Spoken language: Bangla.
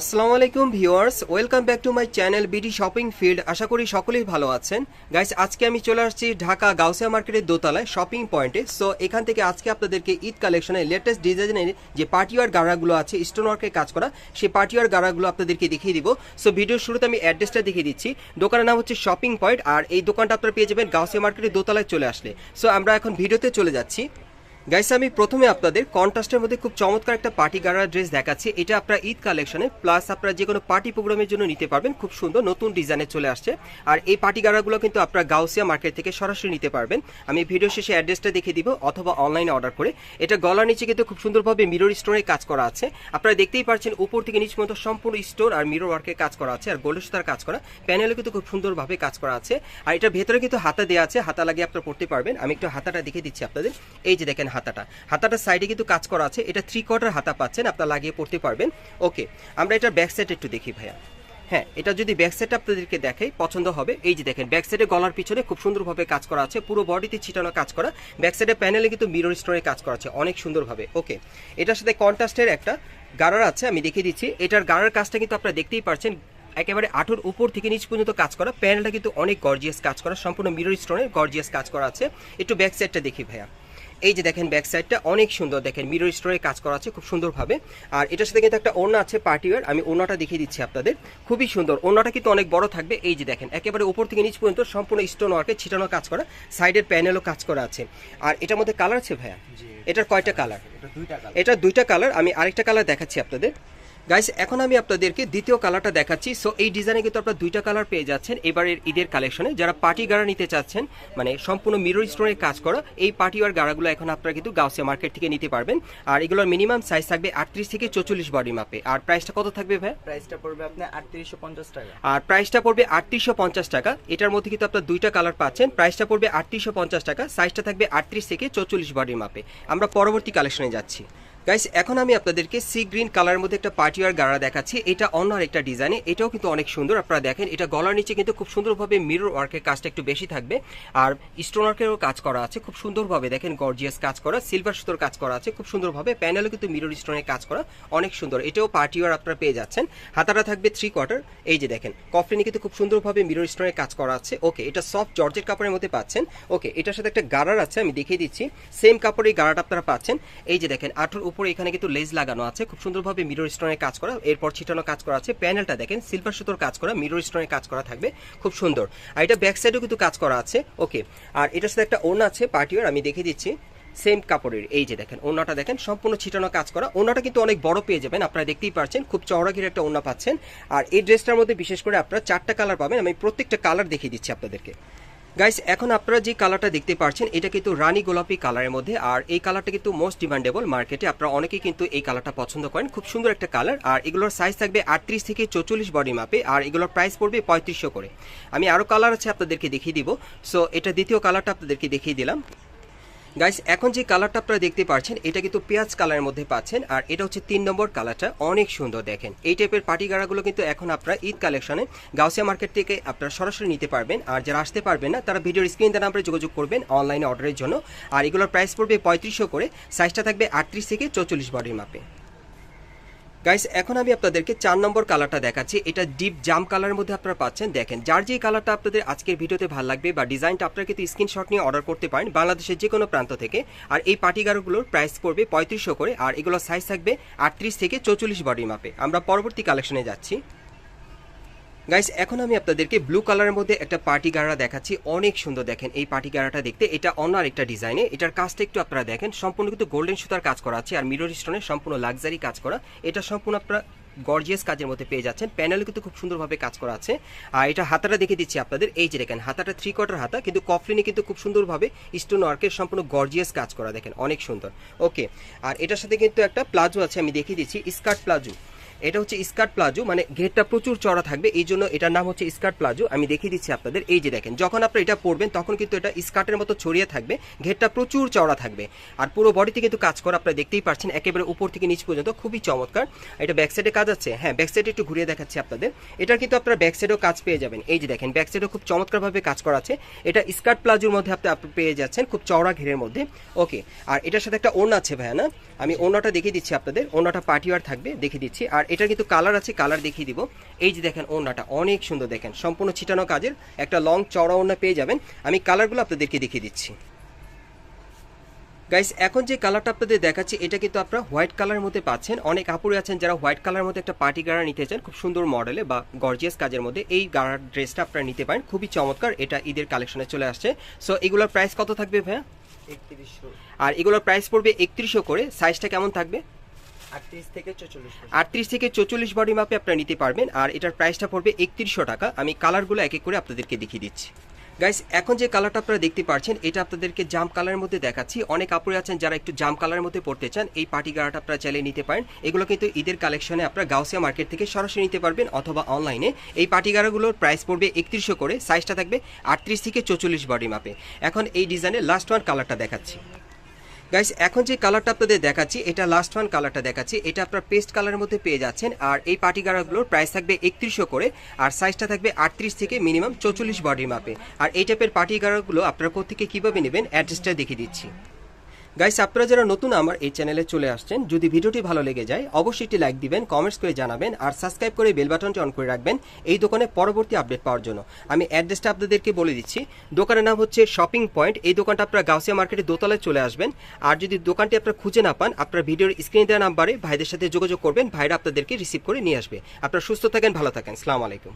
আসসালামু আলাইকুম viewers, welcome back to my channel BD shopping field. আশা করি সকলেই ভালো আছেন। গাইস, আজকে আমি চলে আসছি ঢাকা গাউসিয়া মার্কেটের দোতলায় শপিং পয়েন্টে। সো, এখান থেকে আজকে আপনাদেরকে ঈদ কালেকশনের লেটেস্ট ডিজাইনের যে পার্টিওয়ার গাড়াগুলো আছে স্টোন ওয়ার্কের কাজ করা, সেই পার্টিওয়ার গাড়াগুলো আপনাদেরকে দেখিয়ে দিব। সো, ভিডিওর শুরুতে আমি অ্যাড্রেসটা দেখিয়ে দিচ্ছি। দোকানের নাম হচ্ছে শপিং পয়েন্ট, আর এই দোকানটা আপনারা পেয়ে যাবেন গাউসিয়া মার্কেটের দোতলায় চলে আসলে। সো, আমরা এখন ভিডিওতে চলে যাচ্ছি। গাইস আমি প্রথমে আপনাদের কন্ট্রাস্টের মধ্যে খুব চমৎকার একটা পার্টি গাড়া ড্রেস দেখাচ্ছি। এটা আপনার ঈদ কালেকশনে প্লাস আপনারা যে কোনো পার্টি প্রোগ্রামের জন্য নিতে পারবেন। খুব সুন্দর নতুন ডিজাইনে চলে আসছে। আর এই পার্টি গাড়াগুলো কিন্তু আপনারা গাউসিয়া মার্কেট থেকে সরাসরি নিতে পারবেন। আমি ভিডিও শেষে অ্যাড্রেসটা দেখিয়ে দিব অথবা অনলাইনে অর্ডার করে। এটা গলার নিচে কিন্তু খুব সুন্দরভাবে মিরর স্টোনের কাজ করা আছে। আপনারা দেখতেই পাচ্ছেন উপর থেকে নিচ পর্যন্ত সম্পূর্ণ স্টোর আর মিরর ওয়ার্কের কাজ করা আছে আর গোল্ড সুতার কাজ করা। প্যানেলে কিন্তু খুব সুন্দরভাবে কাজ করা আছে। আর এটার ভেতরে কিন্তু হাতা দেওয়া আছে। হাতা লাগিয়ে আপনারা পড়তে পারবেন। আমি একটু হাতাটা দেখিয়ে দিচ্ছি আপনাদের। এই যে দেখেন হাতাটা। হাতাটা সাইডে কিন্তু কাজ করা আছে। এটা থ্রি কোয়ার্টার হাতা পাচ্ছেন, আপনারা লাগিয়ে পড়তে পারবেন। ওকে আমরা এটার ব্যাক সাইড একটু দেখি ভাইয়া। হ্যাঁ এটা যদি ব্যাক সাইড আপনাদেরকে দেখাই, পছন্দ হবে। এই যে দেখেন ব্যাক সাইডে গলার পিছনে খুব সুন্দরভাবে কাজ করা আছে, পুরো বডিতে ছিটানো কাজ করা। ব্যাক সাইডে প্যানেলে কিন্তু মিরর স্টোরে কাজ করা আছে, অনেক সুন্দরভাবে। ওকে এটার সাথে কন্ট্রাস্টের একটা গারার আছে, আমি দেখিয়ে দিচ্ছি। এটার গারার কাজটা কিন্তু আপনারা দেখতেই পারছেন, একেবারে আঠুর উপর থেকে নিচ পর্যন্ত কাজ করা। প্যানেলটা কিন্তু অনেক গর্জিয়াস কাজ করা, সম্পূর্ণ মিরর স্টোনের গর্জিয়াস কাজ করা আছে। একটু ব্যাক সাইডটা দেখি ভাইয়া। এই যে দেখেন ব্যাক সাইডটা অনেক সুন্দর দেখেন মিরর স্টোরে কাজ করা আছে খুব সুন্দরভাবে। আর এটার সাথে কিন্তু একটা ওড়না আছে পার্টিওয়ার আমি ওড়নাটা দেখিয়ে দিচ্ছি আপনাদের। খুবই সুন্দর ওড়নাটা কিন্তু অনেক বড় থাকবে। এই যে দেখেন একেবারে উপর থেকে নিচ পর্যন্ত সম্পূর্ণ স্টোন ওয়ার্কে ছিটানো কাজ করা সাইডের প্যানেলও কাজ করা আছে। আর এটার মধ্যে কালার আছে ভাইয়া? এটার কয়টা কালার এটা দুইটা কালার এটা দুইটা কালার আমি আরেকটা কালার দেখাচ্ছি আপনাদের। গাইস এখন আমি আপনাদেরকে দ্বিতীয় কালারটা দেখাচ্ছি। সো এই ডিজাইনে কিন্তু আপনারা দুইটা কালার পেয়ে যাচ্ছেন। এবারের ঈদের কালেকশনে যারা পার্টি গাড়া নিতে চাচ্ছেন মানে সম্পূর্ণ মিরর স্টোনের কাজ করা এই পার্টি ওয়ার গাড়াগুলো এখন আপনারা কিন্তু গাউসিয়া মার্কেট থেকে নিতে পারবেন। আর এগুলোর মিনিমাম সাইজ থাকবে আটত্রিশ থেকে চৌচল্লিশ বডি মাপে আর প্রাইসটা কত থাকবে ভাই? প্রাইসটা পড়বে আপনার আটত্রিশশো পঞ্চাশ টাকা। আর প্রাইসটা পড়বে আটত্রিশশো পঞ্চাশ টাকা। এটার মধ্যে কিন্তু আপনার দুইটা কালার পাচ্ছেন। প্রাইসটা পড়বে আটত্রিশশো পঞ্চাশ টাকা। সাইজটা থাকবে আটত্রিশ থেকে চৌচল্লিশ বডির মাপে আমরা পরবর্তী কালেকশনে যাচ্ছি। গাইস এখন আমি আপনাদেরকে সি গ্রিন কালারের মধ্যে একটা পার্টিওয়ার গাড়া দেখাচ্ছি। এটা অন্য আরেকটা ডিজাইনে এটাও কিন্তু অনেক সুন্দর, আপনারা দেখেন। এটা গলার নিচে কিন্তু খুব সুন্দরভাবে মিরর ওয়ার্কের কাজটা একটু বেশি থাকবে। আর স্টোন ওয়ার্কেরও কাজ করা আছে, খুব সুন্দরভাবে দেখেন গর্জিয়াস কাজ করা। সিলভার সুতোর কাজ করা আছে, খুব সুন্দরভাবে। প্যানেলও কিন্তু মিরর স্টোনের কাজ করা, অনেক সুন্দর। এটাও পার্টিওয়ার আপনারা পেয়ে যাচ্ছেন। হাতাটা থাকবে থ্রি কোয়ার্টার এই যে দেখেন কফলিনে কিন্তু খুব সুন্দরভাবে মিরর স্টোনের কাজ করা আছে। ওকে এটা সফট জর্জের কাপড়ের মধ্যে পাচ্ছেন। ওকে এটার সাথে একটা গাড়ার আছে, আমি দেখিয়ে দিচ্ছি। সেম কাপড়ের গাড়াটা আপনারা পাচ্ছেন। এই যে দেখেন, আঠুর উপরে এখানে কিন্তু লেজ লাগানো আছে। খুব সুন্দরভাবে মিরর স্টোনের কাজ করা। এরপর ছিটানো কাজ করা আছে। প্যানেলটা দেখেন সিলভার সুতোর কাজ করা মিরর স্টোনের কাজ করা থাকবে। খুব সুন্দর। আর এটা ব্যাক সাইডেও কিন্তু কাজ করা আছে। ওকে আর এটার সাথে একটা ওড়না আছে পার্টিওর আমি দেখিয়ে দিচ্ছি। সেম কাপড়ের, এই যে দেখেন ওনাটা দেখেন, সম্পূর্ণ ছিটানো কাজ করা। ওনাটা কিন্তু অনেক বড় পেয়ে যাবেন, আপনারা দেখতেই পাচ্ছেন খুব চওড়া ঘিরে একটা ওনা পাচ্ছেন। আর এই ড্রেসটার মধ্যে বিশেষ করে আপনারা চারটা কালার পাবেন। আমি প্রত্যেকটা কালার দেখিয়ে দিচ্ছি আপনাদেরকে। গাইস এখন আপনারা যে কালারটা দেখতে পাচ্ছেন এটা কিন্তু রানী গোলাপি কালারের মধ্যে, আর এই কালারটা কিন্তু মোস্ট ডিমান্ডেবল মার্কেটে আপনারা অনেকেই কিন্তু এই কালারটা পছন্দ করেন, খুব সুন্দর একটা কালার আর এগুলোর সাইজ থাকবে আটত্রিশ থেকে চৌচল্লিশ বডি মাপে আর এগুলোর প্রাইস পড়বে পঁয়ত্রিশশো করে। আমি আরও কালার আছে আপনাদেরকে দেখিয়ে দিব। সো এটা দ্বিতীয় কালারটা আপনাদেরকে দেখিয়ে দিলাম। গাইস এখন যে কালারটা আপনারা দেখতে পাচ্ছেন, এটা কিন্তু পেঁয়াজ কালারের মধ্যে পাচ্ছেন, আর এটা হচ্ছে তিন নম্বর কালারটা। অনেক সুন্দর দেখেন। এই টাইপের পার্টি গাড়াগুলো কিন্তু এখন আপনারা ঈদ কালেকশনে গাউসিয়া মার্কেট থেকে আপনারা সরাসরি নিতে পারবেন, আর যারা আসতে পারবেন না, তারা ভিডিওর স্ক্রিন দ্বারা আপনারা যোগাযোগ করবেন অনলাইনে অর্ডারের জন্য। আর এগুলোর প্রাইস পড়বে পঁয়ত্রিশশো করে সাইজটা থাকবে আটত্রিশ থেকে চৌচল্লিশ বডির মাপে। গাইস এখন আমি আপনাদেরকে চার নম্বর কালারটা দেখাচ্ছি। এটা ডিপ জাম কালারের মধ্যে আপনারা পাচ্ছেন। দেখেন, যার যে কালারটা আপনাদের আজকের ভিডিওতে ভালো লাগবে বা ডিজাইনটা আপনারা কিন্তু স্ক্রিনশট নিয়ে অর্ডার করতে পারেন বাংলাদেশের যে কোনো প্রান্ত থেকে। আর এই পাটিগারগুলোর প্রাইস পড়বে পঁয়ত্রিশশো করে। আর এগুলোর সাইজ থাকবে আটত্রিশ থেকে চৌচল্লিশ বডির মাপে আমরা পরবর্তী কালেকশনে যাচ্ছি। গাইস এখন আমি আপনাদেরকে ব্লু কালারের মধ্যে একটা পার্টি গাড়া দেখাচ্ছি। অনেক সুন্দর দেখেন এই পার্টি গাড়াটা দেখতে। এটা অন্য আরেকটা ডিজাইনে এটার কাজটা একটু আপনারা দেখেন। সম্পূর্ণ কিন্তু গোল্ডেন সুতার কাজ করা আছে আর মিরর স্টোনের সম্পূর্ণ লাক্সারি কাজ করা। এটা সম্পূর্ণ আপনারা গর্জিয়াস কাজের মধ্যে পেয়ে যাচ্ছেন। প্যানেল কিন্তু খুব সুন্দরভাবে কাজ করা আছে। আর এটা হাতাটা দেখে দিচ্ছি আপনাদের। এই যে দেখেন, হাতাটা থ্রি কোয়ার্টার হাতা, কিন্তু কফলিনে কিন্তু খুব সুন্দরভাবে স্টোন ওয়ার্কের সম্পূর্ণ গর্জিয়াস কাজ করা দেখেন। অনেক সুন্দর। ওকে আর এটার সাথে কিন্তু একটা প্লাজো আছে, আমি দেখিয়ে দিচ্ছি। Skirt palazzo. এটা হচ্ছে স্কার্ট প্লাজো মানে ঘেরটা প্রচুর চড়া থাকবে, এই জন্য এটার নাম হচ্ছে স্কার্ট প্লাজো আমি দেখিয়ে দিচ্ছি আপনাদের, এই যে দেখেন, যখন আপনারা এটা পরবেন, তখন কিন্তু এটা স্কার্টের মতো ছড়িয়ে থাকবে, ঘেরটা প্রচুর চওড়া থাকবে। আর পুরো বডিতে কিন্তু কাজ করা আপনারা দেখতেই পাচ্ছেন, একেবারে উপর থেকে নিচ পর্যন্ত, খুবই চমৎকার। এটা ব্যাক সাইডে কাজ আছে? হ্যাঁ ব্যাক সাইডে একটু ঘুরিয়ে দেখাচ্ছি আপনাদের। এটার কিন্তু আপনারা ব্যাক সাইডেও কাজ পেয়ে যাবেন। এই যে দেখেন ব্যাক সাইডেও খুব চমৎকারভাবে কাজ করা আছে। এটা স্কার্ট প্লাজোর মধ্যে আপনি আপনি পেয়ে যাচ্ছেন, খুব চওড়া ঘেরের মধ্যে। ওকে আর এটার সাথে একটা ওড়না আছে ভাইয়া, না? আমি ওড়নাটা দেখিয়ে দিচ্ছি আপনাদের, ওড়নাটা পার্টিওয়ার থাকবে, দেখিয়ে দিচ্ছি। আর এটা কিন্তু কালার আছে কালার দেখিয়ে দিব। এই যে দেখেন ওড়নাটা অনেক সুন্দর দেখেন সম্পূর্ণ ছিটানো কাজের একটা লং চড়া ওড়না পেয়ে যাবেন। আমি কালারগুলো আপনাদেরকে দেখিয়ে দিচ্ছি। গাইস এখন যে কালারটা আপনাদের দেখাচ্ছি এটা কিন্তু আপনারা হোয়াইট কালারের মধ্যে পাচ্ছেন। অনেক আপুরে আছেন যারা হোয়াইট কালারের মধ্যে একটা পার্টি গাড়া নিতে চান খুব সুন্দর মডেলে বা গর্জিয়াস কাজের মধ্যে এই গাড়ার ড্রেসটা আপনারা নিতে পারেন। খুবই চমৎকার এটা ঈদের কালেকশনে চলে আসছে। সো এগুলোর প্রাইস কত থাকবে ভাইয়া? একত্রিশশো। আর এগুলোর প্রাইস পড়বে একত্রিশশো করে সাইজটা কেমন থাকবে? আটত্রিশ থেকে চৌচল্লিশ বডি। মাপে আপনারা নিতে পারবেন, আর এটার প্রাইসটা পড়বে একত্রিশশো টাকা। আমি কালারগুলো এক এক করে আপনাদেরকে দেখিয়ে দিচ্ছি। গাইস এখন যে কালারটা আপনারা দেখতে পাচ্ছেন, এটা আপনাদেরকে জাম কালারের মধ্যে দেখাচ্ছি। অনেক আপুরে আছেন যারা একটু জাম কালারের মধ্যে পড়তে চান, এই পার্টি গাড়াটা আপনারা চাইলে নিতে পারেন। এগুলো কিন্তু ঈদের কালেকশনে আপনারা গাউসিয়া মার্কেট থেকে সরাসরি নিতে পারবেন অথবা অনলাইনে। এই পার্টি গাড়াগুলোর প্রাইস পড়বে একত্রিশশো করে, সাইজটা থাকবে আটত্রিশ থেকে চৌচল্লিশ বডি মাপে। এখন এই ডিজাইনের লাস্ট ওয়ান কালারটা দেখাচ্ছি। গাইস এখন যে কালারটা আপনাদের দেখাচ্ছি, এটা লাস্ট ওয়ান কালারটা দেখাচ্ছি, এটা আপনার পেস্ট কালারের মধ্যে পেয়ে যাচ্ছেন। আর এই পার্টি গাড়াগুলোর প্রাইস থাকবে একত্রিশশো করে, আর সাইজটা থাকবে আটত্রিশ থেকে মিনিমাম চৌচল্লিশ বডির মাপে আর এই টাইপের পার্টি গাড়াগুলো আপনারা কোথেকে কীভাবে নেবেন অ্যাড্রেসটা দেখিয়ে দিচ্ছি। গাইস আপনারা যারা নতুন, আমার এই চ্যানেলে চলে আসছেন, যদি ভিডিওটি ভালো লেগে যায়, অবশ্যই একটি লাইক দিবেন কমেন্টস করে জানাবেন, আর সাবস্ক্রাইব করে বেল বাটনটি অন করে রাখবেন, এই দোকানে পরবর্তী আপডেট পাওয়ার জন্য। আমি অ্যাড্রেসটা আপনাদেরকে বলে দিচ্ছি। দোকানের নাম হচ্ছে শপিং পয়েন্ট এই দোকানটা আপনারা গাউসিয়া মার্কেটের দোতলায় চলে আসবেন। আর যদি দোকানটি আপনারা খুঁজে না পান, আপনার ভিডিওর স্ক্রিনে দেওয়া নাম্বারে ভাইদের সাথে যোগাযোগ করবেন, ভাইরা আপনাদেরকে রিসিভ করে নিয়ে আসবে। আপনারা সুস্থ থাকেন, ভালো থাকেন। সালাম আলাইকুম।